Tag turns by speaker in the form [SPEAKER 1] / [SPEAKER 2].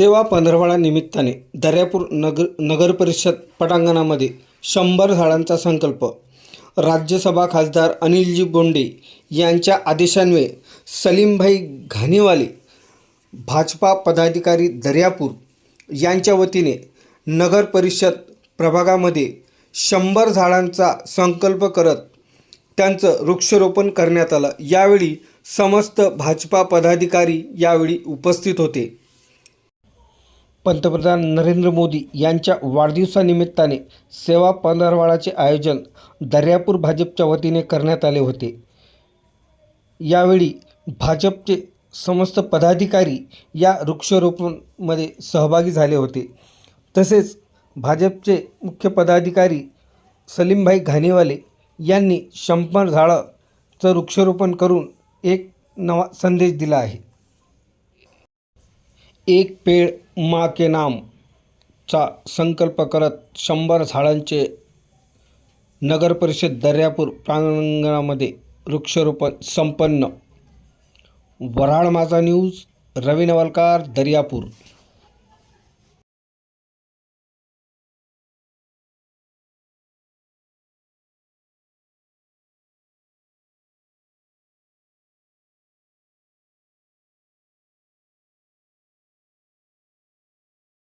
[SPEAKER 1] सेवा पंधरवडा निमित्ताने दर्यापूर नगर नगर परिषद पटांगणामध्ये शंभर झाडांचा संकल्प. राज्यसभा खासदार अनिलजी बोंडे यांच्या आदेशान्वये सलीमभाई घाणेवाले भाजपा पदाधिकारी दर्यापूर यांच्या वतीने नगर परिषद प्रभागामध्ये शंभर झाडांचा संकल्प करत त्यांचं वृक्षारोपण करण्यात आलं. यावेळी समस्त भाजपा पदाधिकारी यावेळी उपस्थित होते. पंतप्रधान नरेंद्र मोदी यांच्या वाढदिवसानिमित्ताने सेवा पंधरवाडाचे आयोजन दर्यापूर भाजपच्या वतीने करण्यात आले होते. यावेळी भाजपचे समस्त पदाधिकारी या वृक्षारोपणमध्ये सहभागी झाले होते. तसेच भाजपचे मुख्य पदाधिकारी सलीमभाई घाणेवाले यांनी शंभर झाडाचं वृक्षारोपण करून एक नवा संदेश दिला आहे. एक पेड़ माँ के नाम चा संकल्प करत शंभर झाडांचे नगरपरिषद दर्यापूर प्रांगणामध्ये वृक्षारोपण संपन्न. वराड माझा न्यूज रवी नवलकार दर्यापूर.